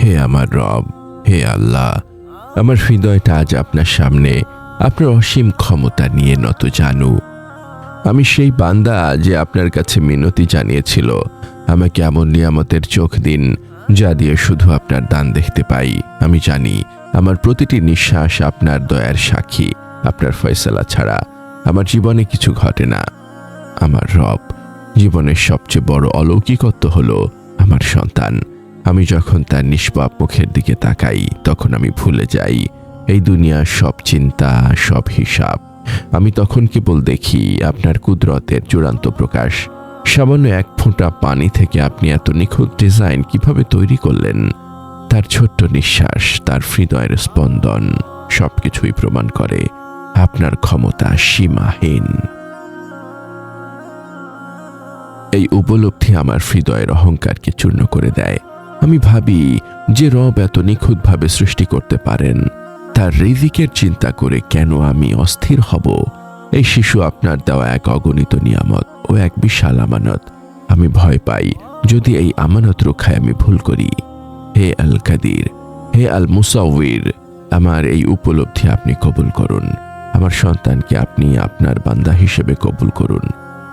হে আমার রব, হে আল্লাহ, আমার হৃদয়টা আজ আপনার সামনে, আপনার অসীম ক্ষমতা নিয়ে নত জানু। আমি সেই বান্দা যে আপনার কাছে মিনতি জানিয়েছিল, আমাকে এমন নিয়ামতের চোখ দিন, যা দিয়ে শুধু আপনার দান দেখতে পাই। আমি জানি, আমার প্রতিটি নিঃশ্বাস আপনার দয়ার সাক্ষী, আপনার ফয়সালা ছাড়া, আমার জীবনে কিছু ঘটে না। আমার রব, জীবনের সবচেয়ে বড় অলৌকিকত্ব হলো আমার সন্তান। আমি যখন তার নিষ্পাপ মুখের দিকে তাকাই, তখন আমি ভুলে যাই। এই দুনিয়ার সব চিন্তা, সব হিসাব। আমি তখন কেবল দেখি আপনার কুদরতের চূড়ান্ত প্রকাশ। সামান্য এক ফোঁটা পানি থেকে আপনি এত নিখুঁত ডিজাইন কীভাবে তৈরি করলেন? তার ছোট্ট নিঃশ্বাস, তার হৃদয়ের স্পন্দন, সবকিছুই প্রমাণ করে আপনার ক্ষমতা সীমাহীন। এই উপলব্ধি আমার হৃদয়ের অহংকারকে চূর্ণ করে দেয়। আমি ভাবি যে রব এত নিখুঁতভাবে সৃষ্টি করতে পারেন। তার রিজিকের চিন্তা করে কেন আমি অস্থির হব? এই শিশু আপনার দেওয়া এক অগণিত নিয়ামত ও এক বিশাল আমানত। আমি ভয় পাই যদি এই আমানত রক্ষায় আমি ভুল করি। হে আল কাদির হে আল মুসাউর আমার এই উপলব্ধি আপনি কবুল করুন। আমার সন্তানকে আপনি আপনার বান্দা হিসেবে কবুল করুন।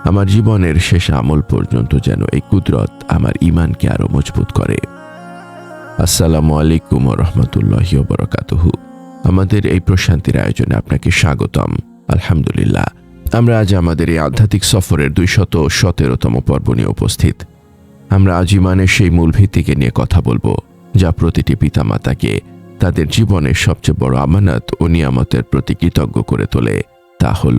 আমার জীবনের শেষ আমল পর্যন্ত যেন এই কুদরত আমার ইমানকে আরও মজবুত করে। আসসালামু আলাইকুম রহমতুল্লাহ বরকাতহু আমাদের এই প্রশান্তির আয়োজনে আপনাকে স্বাগতম। আলহামদুলিল্লাহ। আমরা আজ আমাদের এই আধ্যাত্মিক সফরের দুইশত সতেরোতম পর্ব নিয়ে উপস্থিত। আমরা আজ ইমানের সেই মূল ভিত্তিকে নিয়ে কথা বলব, যা প্রতিটি পিতামাতাকে তাদের জীবনের সবচেয়ে বড় আমানত ও নিয়ামতের প্রতি কৃতজ্ঞ করে তোলে। তা হল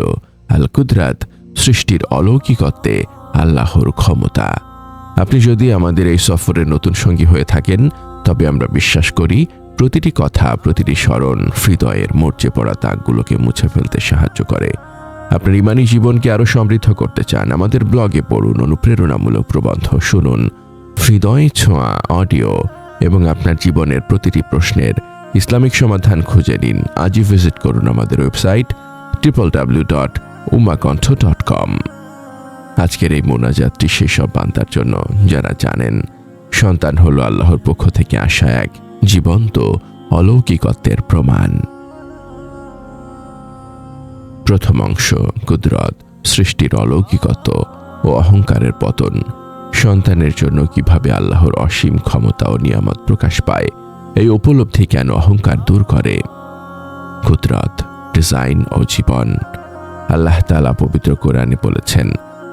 আল কুদরাত সৃষ্টির অলৌকিকত্বে আল্লাহর ক্ষমতা। আপনি যদি আমাদের এই সফরের নতুন সঙ্গী হয়ে থাকেন তবে আমরা বিশ্বাস করি প্রতিটি কথা, প্রতিটি স্মরণ হৃদয়ের মরচে পড়া তাকগুলোকে মুছে ফেলতে সাহায্য করে। আপনার ইমানি জীবনকে আরও সমৃদ্ধ করতে চান, আমাদের ব্লগে পড়ুন, অনুপ্রেরণামূলক প্রবন্ধ শুনুন। হৃদয় ছোঁয়া অডিও এবং আপনার জীবনের প্রতিটি প্রশ্নের ইসলামিক সমাধান খুঁজে নিন। আজই ভিজিট করুন আমাদের website triple W dot Umakantha dot com আজকের এই মোনাজাতটি সেসব বান্দার জন্য, যারা জানেন সন্তান হলো আল্লাহর পক্ষ থেকে আসা এক জীবন্ত অলৌকিকত্বের প্রমাণ। প্রথম অংশ, কুদরত, সৃষ্টির অলৌকিকত্ব ও অহংকারের পতন। সন্তানের জন্য কীভাবে আল্লাহর অসীম ক্ষমতা ও নিয়ামত প্রকাশ পায়, এই উপলব্ধি কেন অহংকার দূর করে? কুদরত, ডিজাইন ও জীবন। আল্লাহ তালা পবিত্র কোরআনে বলেছেন,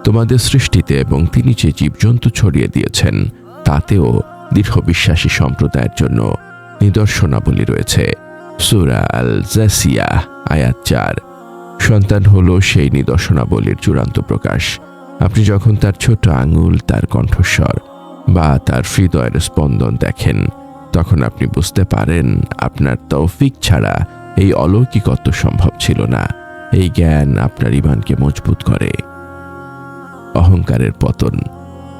তোমাদের সৃষ্টিতে এবং তিনি যে জীবজন্তু ছড়িয়ে দিয়েছেন তাতেও দীর্ঘ বিশ্বাসী সম্প্রদায়ের জন্য নিদর্শনাবলী রয়েছে। সুরা আল জাসিয়া আয়াত চার। সন্তান হলো সেই নিদর্শনাবলীর চূড়ান্ত প্রকাশ। আপনি যখন তার ছোট আঙুল, তার কণ্ঠস্বর বা তার হৃদয়ের স্পন্দন দেখেন, তখন আপনি বুঝতে পারেন আপনার তৌফিক ছাড়া এই অলৌকিকত্ব সম্ভব ছিল না। এই জ্ঞান আপনার ইমানকে মজবুত করে। অহংকারের পতন।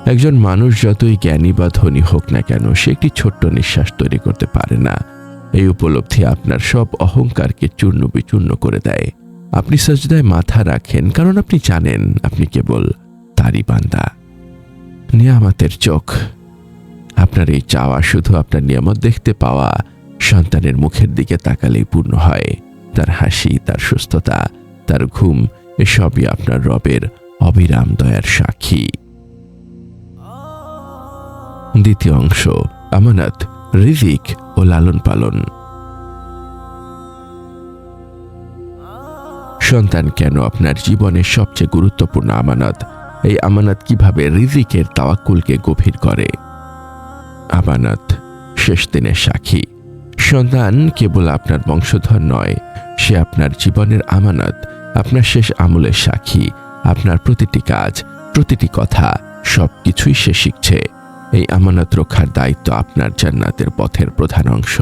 একজন মানুষ যতই জ্ঞানী বা ধনী হোক না কেন, সে একটি ছোট্ট নিঃশ্বাস তৈরি করতে পারে না। এই উপলব্ধি আপনার সব অহংকারকে চূর্ণ বিচূর্ণ করে দেয়। আপনি সজদায় মাথা রাখেন, কারণ আপনি জানেন, আপনি কেবল তারই বান্দা। নিয়ামতের চোখ। আপনার এই চাওয়া শুধু আপনার নিয়ামত দেখতে পাওয়া, সন্তানের মুখের দিকে তাকালেই পূর্ণ হয়। তার হাসি, তার সুস্থতা, তার ঘুম, এসবই আপনার রবের অবিরাম দয়ার সাক্ষী। দ্বিতীয় অংশ, আমানত, রিজিক ও লালন পালন। সন্তান কেন আপনার জীবনের সবচেয়ে গুরুত্বপূর্ণ আমানত? এই আমানত কীভাবে রিজিকের তাওয়াক্কুলকে গভীর করে? আমানত, শেষ দিনের সাক্ষী। সন্তান কেবল আপনার বংশধর নয়, সে আপনার জীবনের আমানত, আপনার শেষ আমলের সাক্ষী, আপনার প্রতিটি কাজ, প্রতিটি কথা সব কিছুই সে শিখছে। এই আমানত রক্ষার দায়িত্ব আপনার জান্নাতের পথের প্রধান অংশ।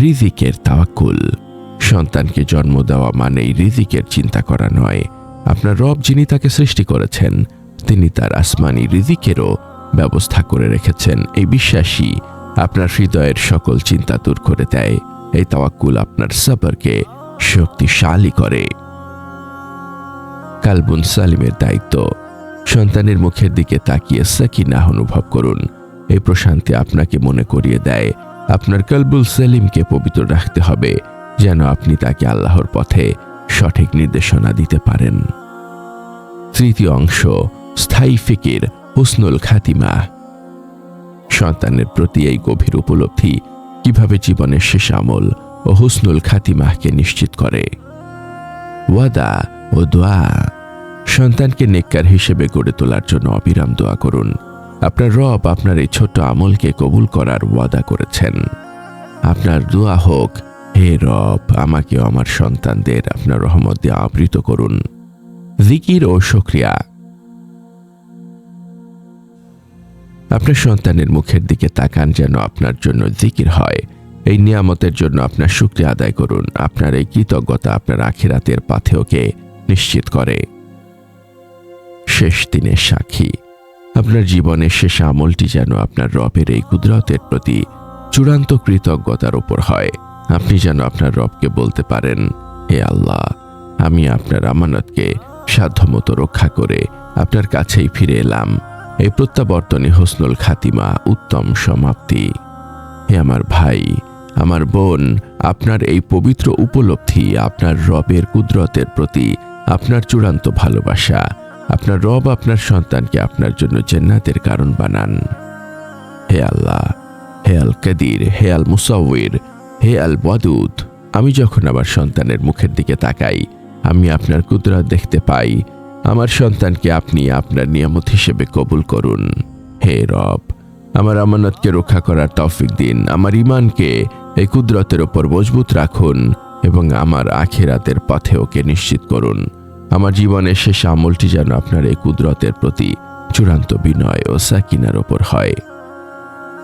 রিজিকের তাওয়াক্কুল। সন্তানকে জন্ম দেওয়া মানেই রিজিকের চিন্তা করা নয়। আপনার রব যিনি তাকে সৃষ্টি করেছেন, তিনি তার আসমানি রিজিকেরও ব্যবস্থা করে রেখেছেন। এই বিশ্বাসী আপনার হৃদয়ের সকল চিন্তা দূর করে দেয়। এই তাওয়াক্কুল আপনার সাবরকে শক্তিশালী করে। কালবুন সালিমের দায়িত্ব। সন্তানের মুখের দিকে তাকিয়ে সাকিনা অনুভব করুন। এই প্রশান্তি আপনাকে মনে করিয়ে দেয়। আপনার কলবুল সেলিমকে পবিত্র রাখতে হবে, যেন আপনি তাকে আল্লাহর পথে সঠিক নির্দেশনা দিতে পারেন। তৃতীয় অংশ, স্থায়ী ফিকির, হুসনুল খাতিমা। সন্তানের প্রতি এই গভীর উপলব্ধি কীভাবে জীবনের শেষ আমল ও হুসনুল খাতিমাহকে নিশ্চিত করে? ওয়াদা ও দোয়া। সন্তানকে নেককার হিসেবে গড়ে তোলার জন্য অবিরাম দোয়া করুন। আপনার রব আপনার এই ছোট্ট আমলকে কবুল করার ওয়াদা করেছেন। আপনার দোয়া হোক, হে রব আমাকে আমার সন্তানদের আপনার রহমত দিয়ে আবৃত করুন। জিকির ও সক্রিয়া আপনার সন্তানের মুখের দিকে তাকান যেন আপনার জন্য জিকির হয়। এই নিয়ামতের জন্য আপনার শুক্রিয়া আদায় করুন। আপনার এই কৃতজ্ঞতা আপনার আখিরাতের পাথেয়কে নিশ্চিত করে। শেষ দিনের সাক্ষী। আপনার জীবনের শেষ আমলটি যেন আপনার রবের এই কুদরতের প্রতি চূড়ান্ত কৃতজ্ঞতার ওপর হয়। আপনি যেন আপনার রবকে বলতে পারেন, হে আল্লাহ, আমি আপনার আমানতকে সাধ্যমতো রক্ষা করে আপনার কাছেই ফিরে এলাম। এই প্রত্যাবর্তনে হোসনুল খাতিমা উত্তম সমাপ্তি। হে আমার ভাই, আমার বোন, আপনার এই পবিত্র উপলব্ধি আপনার রবের কুদরতের প্রতি আপনার চূড়ান্ত ভালোবাসা। আপনার রব আপনার সন্তানকে আপনার জন্য জান্নাতের কারণ বানান। হে আল্লাহ, হে আল কাদির, হে আল মুসাউর হে আল ওয়াদুদ, আমি যখন আমার সন্তানের মুখের দিকে তাকাই, আমি আপনার কুদরত দেখতে পাই। আমার সন্তানকে আপনি আপনার নিয়ামত হিসেবে কবুল করুন। হে রব, আমার আমানতকে রক্ষা করার তৌফিক দিন। আমার ইমানকে এই কুদরতের ওপর মজবুত রাখুন এবং আমার আখিরাতের পথে ওকে নিশ্চিত করুন। আমার জীবনের শেষ আমলটি যেন আপনার এই কুদরতের প্রতি চূড়ান্ত বিনয় ও সাকিনার ওপর হয়।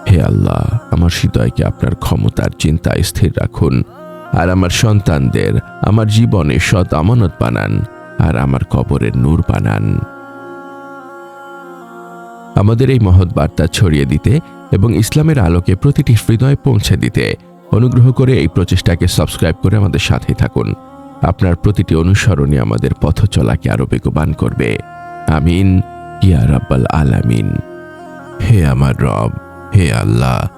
হে আল্লাহ, আমার হৃদয়কে আপনার ক্ষমতার চিন্তায় স্থির রাখুন, আর আমার সন্তানদের আমার জীবনে সৎ আমানত বানান, আর আমার কবরের নূর বানান। আমাদের এই মহৎ বার্তা ছড়িয়ে দিতে এবং ইসলামের আলোকে প্রতিটি হৃদয়ে পৌঁছে দিতে অনুগ্রহ করে এই প্রচেষ্টাকে সাবস্ক্রাইব করে আমাদের সাথে থাকুন। আপনার প্রতিটি অনুসরণে আমাদের পথ চলাকে আরও বেগবান করবে। আমিন। ইয়া রাব্বাল আলামিন। হে আমার রব, হে আল্লাহ,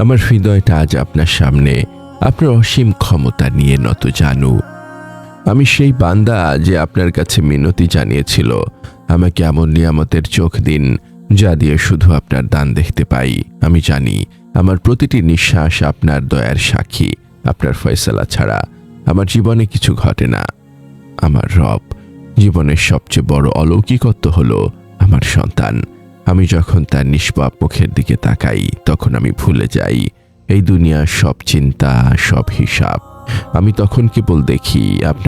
আমার হৃদয়টা আজ আপনার সামনে, আপনার অসীম ক্ষমতা নিয়ে নত জানু। আমি সেই বান্দা যে আপনার কাছে মিনতি জানিয়েছিল। আমাকে এমন নিয়ামতের চোখ দিন, যা দিয়ে শুধু আপনার দান দেখতে পাই। আমি জানি, আমার প্রতিটি নিঃশ্বাস আপনার দয়ার সাক্ষী, আপনার ফয়সালা ছাড়া। আমার জীবনে কিছু ঘটে না। আমার রব জীবনের সবচেয়ে বড় অলৌকিকত্ব হলো আমার সন্তান। আমি যখন তার নিষ্পাপ মুখের দিকে তাকাই, তখন আমি ভুলে যাই। এই দুনিয়ার সব চিন্তা, সব হিসাব। আমি তখন কেবল দেখি আপনার